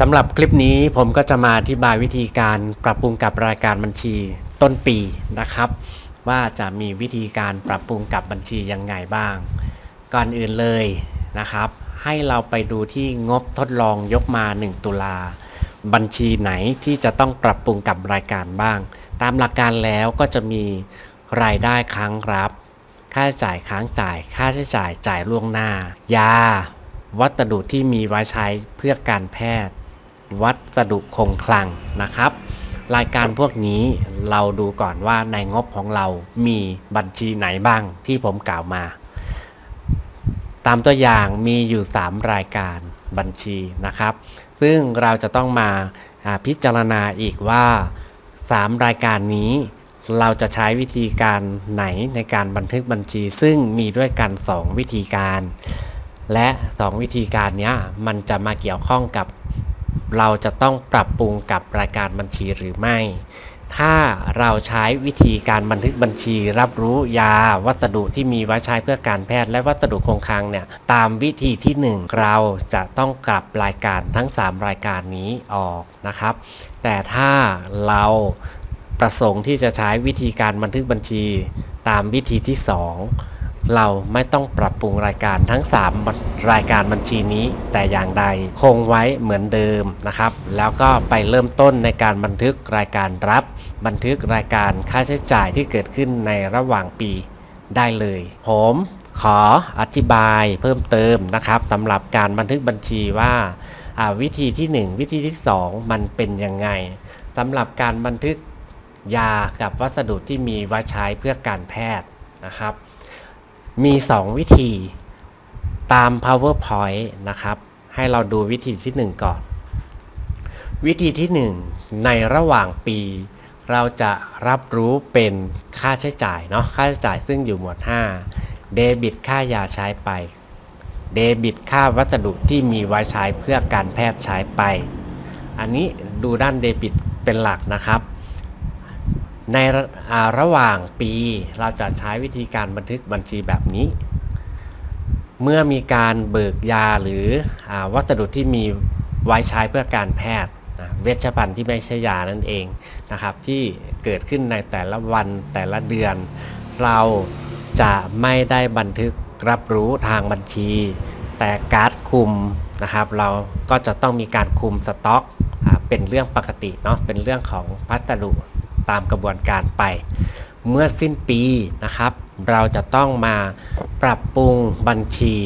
สำหรับคลิปนี้ผมก็จะมาอธิบายวิธีการปรับปรุงกับรายการบัญชีต้นปีนะครับ ว่าจะมีวิธีการปรับปรุงกับบัญชียังไงบ้าง ก่อนอื่นเลยนะครับ ให้เราไปดูที่งบทดลองยกมา 1 ตุลาบัญชีไหนที่จะต้องปรับปรุงกับรายการบ้าง ตามหลักการแล้วก็จะมีรายได้ค้างรับ ค่าใช้จ่ายค้างจ่าย ค่าใช้จ่ายจ่ายล่วงหน้า ยา วัสดุที่มีไว้ใช้เพื่อการแพทย์ วัสดุคงคลังนะครับ รายการพวกนี้เราดูก่อนว่าในงบของเรามีบัญชีไหนบ้างที่ผมกล่าวมา ตามตัวอย่างมีอยู่ 3 รายการบัญชีนะครับ ซึ่งเราจะต้องมาพิจารณาอีกว่า 3 รายการนี้เราจะใช้วิธีการไหนในการบันทึกบัญชี ซึ่งมีด้วยกัน 2 วิธีการ และ 2 วิธีการนี้มันจะมาเกี่ยวข้องกับ เราจะต้องปรับปรุงกับรายการบัญชีหรือไม่ ถ้าเราใช้วิธีการบันทึกบัญชีรับรู้ยา วัสดุที่มีไว้ใช้เพื่อการแพทย์และวัสดุคงคลังเนี่ยตามวิธีที่ 1 เราจะต้องกลับรายการทั้ง 3 รายการนี้ออกนะครับ แต่ถ้าเราประสงค์ที่จะใช้วิธีการบันทึกบัญชีตามวิธีที่ 2 เราไม่ต้องปรับปรุงรายการทั้ง 3 รายการบัญชีนี้แต่อย่างใด คงไว้เหมือนเดิมนะครับ แล้วก็ไปเริ่มต้นในการบันทึกรายการรับ บันทึกรายการค่าใช้จ่ายที่เกิดขึ้นในระหว่างปีได้เลย ผมขออธิบายเพิ่มเติมนะครับสำหรับการบันทึกบัญชีว่าวิธีที่ 1 วิธีที่ 2 มันเป็นยังไงสำหรับการบันทึกยากับวัสดุที่มีไว้ใช้เพื่อการแพทย์นะครับ มี 2 วิธีตาม powerpoint นะครับ ให้เราดูวิธีที่ 1 ก่อน วิธีที่ 1 ในระหว่างปี เราจะรับรู้เป็นค่าใช้จ่ายเนาะค่าใช้จ่ายซึ่งอยู่หมวด 5 เดบิตค่ายาใช้ไป เดบิตค่าวัสดุที่มีไว้ใช้เพื่อการแพทย์ใช้ไป อันนี้ดูด้านเดบิตเป็นหลักนะครับ ในระระหว่างปีเราจะใช้วิธีการบันทึกบัญชีแบบนี้ เมื่อมีการเบิกยาหรืออวัสดุที่มีไว้ใช้เพื่อการแพทย์นะเวชภัณฑ์ที่ไม่ใช่ยานั่นเองนะครับ ที่เกิดขึ้นในแต่ละวันแต่ละเดือน เราจะไม่ได้บันทึกรับรู้ทางบัญชี แต่การ์ดคุมนะครับ เราก็จะต้องมีการคุมสต็อกอเป็นเรื่องปกติเนาะเป็นเรื่องของพัสดุ ตามกระบวนการไป เมื่อสิ้นปีนะครับ เราจะต้องมาปรับปรุงบัญชี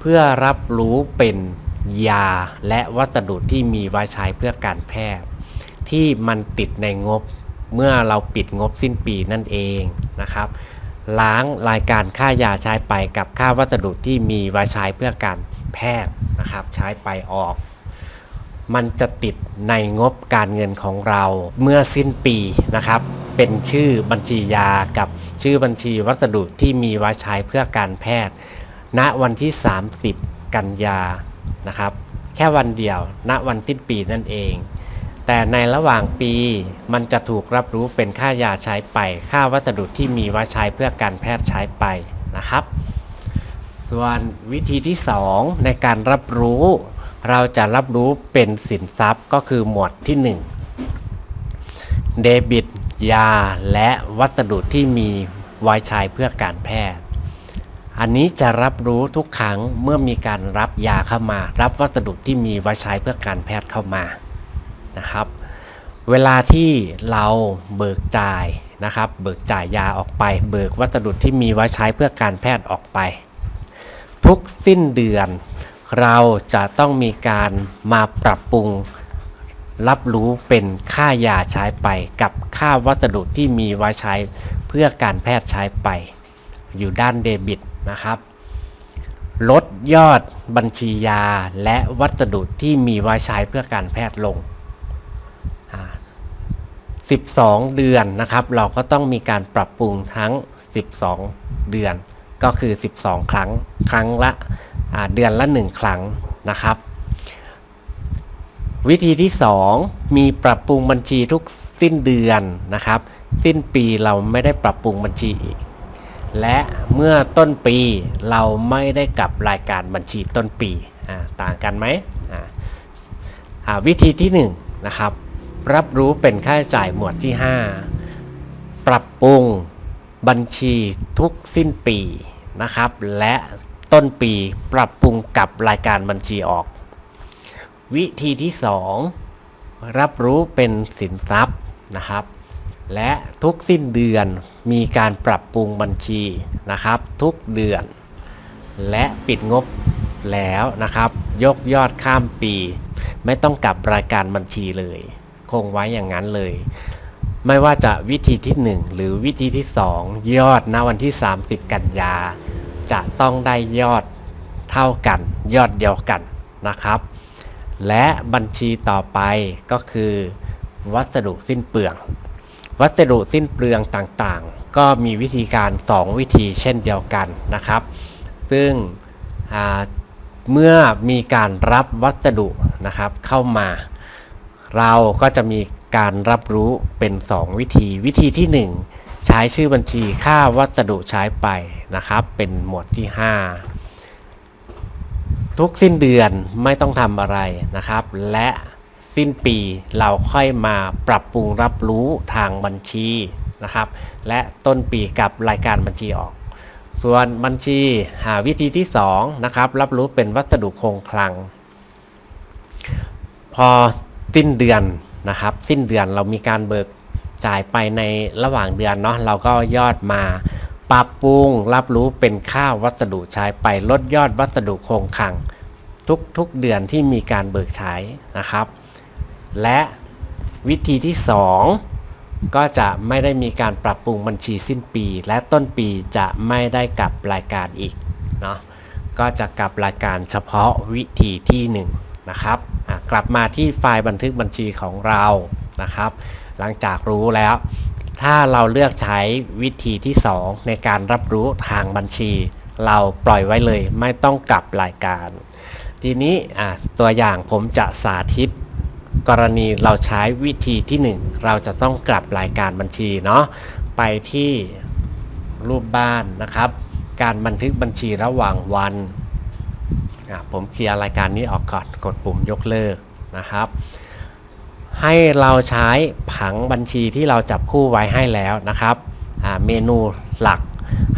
เพื่อรับรู้เป็นยาและวัสดุที่มีไว้ใช้เพื่อการแพทย์ ที่มันติดในงบเมื่อเราปิดงบสิ้นปีนั่นเองนะครับ ล้างรายการค่ายาใช้ไปกับค่าวัสดุที่มีไว้ใช้เพื่อการแพทย์นะครับ ใช้ไปออก มันจะติดในงบการเงินของเราเมื่อสิ้นปีนะครับ เป็นชื่อบัญชียากับชื่อบัญชีวัสดุที่มีไว้ใช้เพื่อการแพทย์ ณวันที่ 30 กันยานะครับ แค่วันเดียว ณวันสิ้นปีนั่นเอง แต่ในระหว่างปีมันจะถูกรับรู้เป็นค่ายาใช้ไป ค่าวัสดุที่มีไว้ใช้เพื่อการแพทย์ใช้ไปนะครับ ส่วนวิธีที่ 2 ในการรับรู้ เราจะรับรู้เป็นสินทรัพย์ก็คือหมวดที่ 1 เดบิต ยา และวัสดุที่มีไว้ใช้เพื่อการแพทย์ อันนี้จะรับรู้ทุกครั้งเมื่อมีการรับยาเข้ามา รับวัสดุที่มีไว้ใช้เพื่อการแพทย์เข้ามานะครับ เวลาที่เราเบิกจ่ายนะครับ เบิกจ่ายยาออกไป เบิกวัสดุที่มีไว้ใช้เพื่อการแพทย์ออกไป ทุกสิ้นเดือน เราจะต้องมีการมาปรับปรุง รับรู้เป็นค่ายาใช้ไปกับค่าวัสดุที่มีไว้ใช้เพื่อการแพทย์ใช้ไป อยู่ด้านเดบิตนะครับ ลดยอดบัญชียาและวัสดุที่มีไว้ใช้เพื่อการแพทย์ลง 12 เดือนนะครับ เราก็ต้องมีการปรับปรุงทั้ง 12 เดือน ก็คือ 12 ครั้ง ครั้งละเดือนละ 1 ครั้งนะครับ วิธีที่ 2 มีปรับปรุงบัญชีทุกสิ้นเดือนนะครับ สิ้นปีเราไม่ได้ปรับปรุงบัญชีอีก และเมื่อต้นปีเราไม่ได้กลับรายการบัญชีต้นปีอ่าต่างกันไหมอ่าวิธีที่1นงนะครับ รับรู้เป็นค่าใช้จ่ายหมวดที่ 5 ปรับปรุงบัญชีทุกสิ้นปี นะครับ และต้นปีปรับปรุงกับรายการบัญชีออก วิธีที่ 2 รับรู้เป็นสินทรัพย์นะครับ และทุกสิ้นเดือนมีการปรับปรุงบัญชีนะครับ ทุกเดือน และปิดงบแล้วนะครับ ยกยอดข้ามปี ไม่ต้องกลับรายการบัญชีเลย คงไว้อย่างนั้นเลย ไม่ว่าจะวิธีที่ 1 หรือวิธีที่ 2 ยอดณวันที่ 30 กันยา จะต้องได้ยอดเท่ากัน ยอดเดียวกันนะครับ และบัญชีต่อไปก็คือ วัสดุสิ้นเปลือง วัสดุสิ้นเปลืองต่างๆ ก็มีวิธีการ 2 วิธีเช่นเดียวกันนะครับ ซึ่งเมื่อมีการรับวัสดุนะครับเข้ามา เราก็จะมี การรับรู้เป็น 2 วิธี วิธีที่ 1 ใช้ชื่อบัญชีค่าวัสดุใช้ไปนะครับ เป็นหมวดที่ 5 ทุกสิ้นเดือนไม่ต้องทำอะไรนะครับ และสิ้นปีเราค่อยมาปรับปรุงรับรู้ทางบัญชีนะครับ และต้นปีกับรายการบัญชีออก ส่วนบัญชีหาวิธีที่2นะครับรับรู้เป็นวัสดุคงคลัง พอสิ้นเดือน นะครับ สิ้นเดือนเรามีการเบิกจ่ายไปในระหว่างเดือนเนาะเราก็ยอดมาปรับปรุงรับรู้เป็นค่าวัสดุใช้ไปลดยอดวัสดุคงคลังทุกๆเดือนที่มีการเบิกใช้นะครับ และวิธีที่ 2 ก็จะไม่ได้มีการปรับปรุงบัญชีสิ้นปี และต้นปีจะไม่ได้กลับรายการอีกเนาะก็จะกลับรายการเฉพาะวิธีที่ 1นงนะครับ กลับมาที่ไฟล์บันทึกบัญชีของเรานะครับ หลังจากรู้แล้ว ถ้าเราเลือกใช้วิธีที่ 2 ในการรับรู้ทางบัญชี เราปล่อยไว้เลยไม่ต้องกลับรายการ ทีนี้ตัวอย่างผมจะสาธิตกรณีเราใช้วิธีที่ 1 เราจะต้องกลับรายการบัญชีเนาะไปที่รูปบ้านนะครับ การบันทึกบัญชีระหว่างวัน ผมเคลียร์รายการนี้ออกก่อนกดปุ่มยกเลิกนะครับ ให้เราใช้ผังบัญชีที่เราจับคู่ไว้ให้แล้วนะครับเมนูหลัก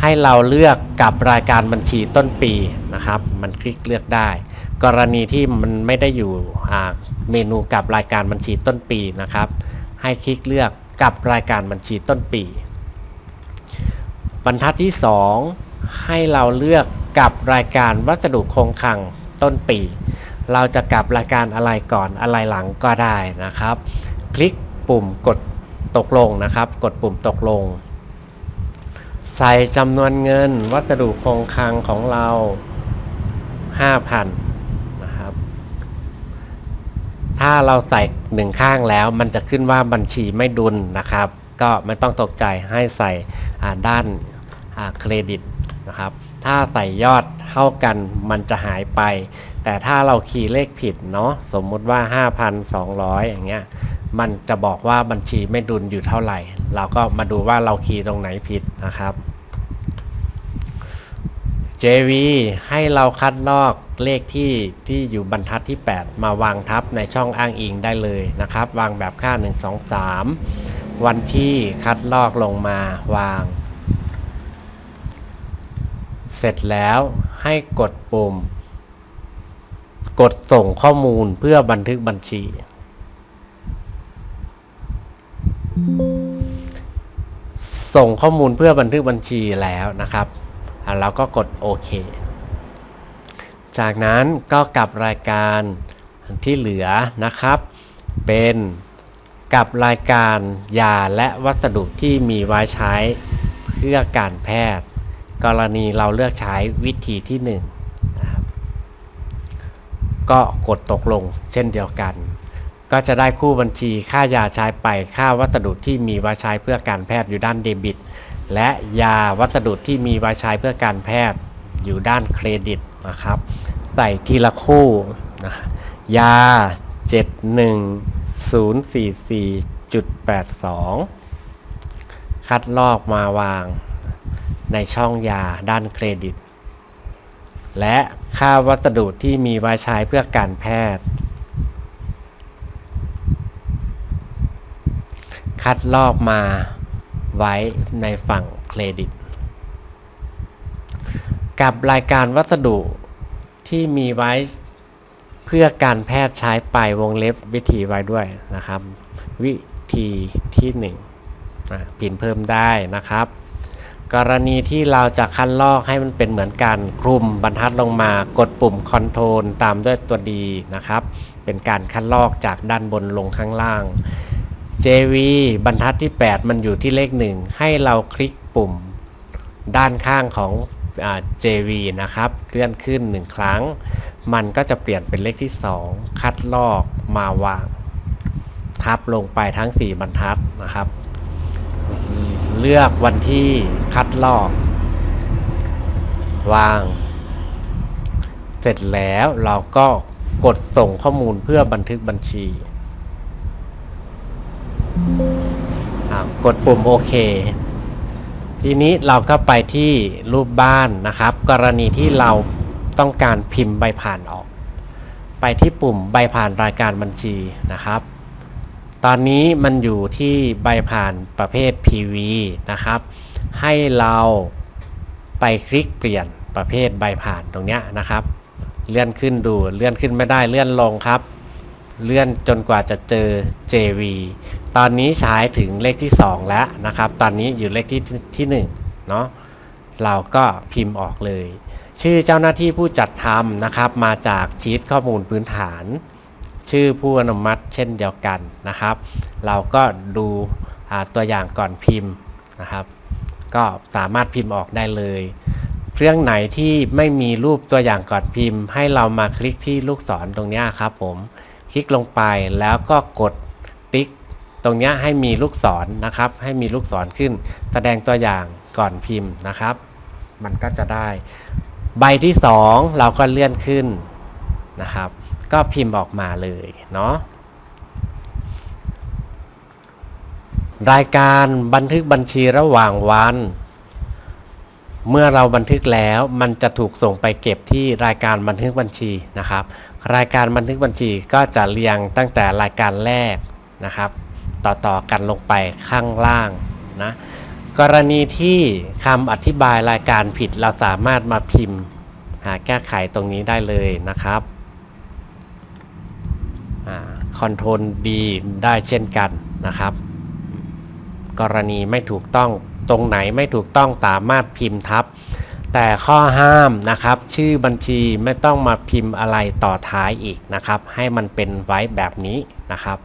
ให้เราเลือกกับรายการบัญชีต้นปีนะครับ มันคลิกเลือกได้ กรณีที่มันไม่ได้อยู่เมนูกับรายการบัญชีต้นปีนะครับ ให้คลิกเลือกกับรายการบัญชีต้นปี บรรทัดที่ 2 ให้เราเลือก กับรายการวัสดุคงคลังต้นปี เราจะกลับรายการอะไรก่อนอะไรหลังก็ได้นะครับ คลิกปุ่มกดตกลงนะครับ กดปุ่มตกลง ใส่จำนวนเงินวัสดุคงคลังของเรา 5,000นะครับ ถ้าเราใส่หนึ่งข้างแล้วมันจะขึ้นว่าบัญชีไม่ดุลนะครับ ก็ไม่ต้องตกใจให้ใส่ด้านเครดิตนะครับ ถ้าใส่ยอดเท่ากันมันจะหายไป แต่ถ้าเราคีย์เลขผิดเนาะสมมุติว่า 5,200 อย่างเงี้ยมันจะบอกว่าบัญชีไม่ดุลอยู่เท่าไหร่ เราก็มาดูว่าเราคีย์ตรงไหนผิดนะครับ JV ให้เราคัดลอกเลขที่ที่อยู่บรรทัดที่ 8 มาวางทับในช่องอ้างอิงได้เลยนะครับ วางแบบค่า 1 2 3 วันที่คัดลอกลงมาวาง ร็จแล้วให้กดปุ่ม กดส่งข้อมูลเพื่อบันทึกบัญชี ส่งข้อมูลเพื่อบันทึกบัญชีแล้วนะครับอะเราก็กดโอเค จากนั้นก็กลับรายการที่เหลือนะครับ เป็นกับรายการยาและวัสดุที่มีไว้ใช้เพื่อการแพทย์ กรณีเราเลือกใช้วิธีที่1นะครับก็กดตกลงเช่นเดียวกัน ก็จะได้คู่บัญชีค่ายาใช้ไปค่าวัสดุที่มีไว้ใช้เพื่อการแพทย์อยู่ด้านเดบิต และยาวัสดุที่มีไว้ใช้เพื่อการแพทย์อยู่ด้านเครดิตนะครับ ใส่ทีละคู่นะยา 71044.82 คัดลอกมาวาง ในช่องยาด้านเครดิต และค่าวัสดุที่มีไว้ใช้เพื่อการแพทย์ คัดลอกมาไว้ในฝั่งเครดิต กับรายการวัสดุที่มีไว้เพื่อการแพทย์ใช้ไปวงเล็บวิธีไว้ด้วยนะครับ วิธีที่1พิมพ์เพิ่มได้นะครับ กรณีที่เราจะคัดลอกให้มันเป็นเหมือนกันคลุมบรรทัดลงมากดปุ่ม Ctrl ตามด้วยตัวดีนะครับ เป็นการคัดลอกจากด้านบนลงข้างล่าง JV บรรทัดที่ 8 มันอยู่ที่เลข 1 ให้เราคลิกปุ่มด้านข้างของอ JV นะครับเลื่อนขึ้น 1 ครั้ง มันก็จะเปลี่ยนเป็นเลขที่ 2 คัดลอกมาวาง ทับลงไปทั้ง 4 บรรทัดนะครับ เลือกวันที่คัดลอก วาง เสร็จแล้วเราก็กดส่งข้อมูลเพื่อบันทึกบัญชีกดปุ่มโอเค ทีนี้เราก็ไปที่รูปบ้านนะครับ กรณีที่เราต้องการพิมพ์ใบผ่านออก ไปที่ปุ่มใบผ่านรายการบัญชีนะครับ ตอนนี้มันอยู่ที่ใบผ่านประเภท PV นะครับ ให้เราไปคลิกเปลี่ยนประเภทใบผ่านตรงนี้นะครับ เลื่อนขึ้นดูเลื่อนขึ้นไม่ได้เลื่อนลงครับ เลื่อนจนกว่าจะเจอ JV ตอนนี้ใช้ถึงเลขที่ 2 แล้วนะครับ ตอนนี้อยู่เลขที่ที่1เนาะเราก็พิมพ์ออกเลย ชื่อเจ้าหน้าที่ผู้จัดทำนะครับ มาจากชีตข้อมูลพื้นฐาน ชื่อผู้อนุมัติเช่นเดียวกันนะครับ เราก็ดูตัวอย่างก่อนพิมพ์นะครับ ก็สามารถพิมพ์ออกได้เลย เครื่องไหนที่ไม่มีรูปตัวอย่างก่อนพิมพ์ ให้เรามาคลิกที่ลูกศรตรงนี้ครับผมคลิกลงไปแล้วก็กดติ๊กตรงนี้ให้มีลูกศรนะครับ ให้มีลูกศรขึ้น แสดงตัวอย่างก่อนพิมพ์นะครับ มันก็จะได้ ใบที่ 2 เราก็เลื่อนขึ้นนะครับ ก็พิมพ์ออกมาเลยเนาะรายการบันทึกบัญชีระหว่างวัน เมื่อเราบันทึกแล้วมันจะถูกส่งไปเก็บที่รายการบันทึกบัญชีนะครับ รายการบันทึกบัญชีก็จะเรียงตั้งแต่รายการแรกนะครับ ต่อๆกันลงไปข้างล่างนะกรณีที่คำอธิบายรายการผิดเราสามารถมาพิมพ์ หาแก้ไขตรงนี้ได้เลยนะครับ คอนโทรลดีได้เช่นกันนะครับ กรณีไม่ถูกต้องตรงไหนไม่ถูกต้องสามารถพิมพ์ทับ แต่ข้อห้ามนะครับ ชื่อบัญชีไม่ต้องมาพิมพ์อะไรต่อท้ายอีกนะครับ ให้มันเป็นไว้แบบนี้นะครับ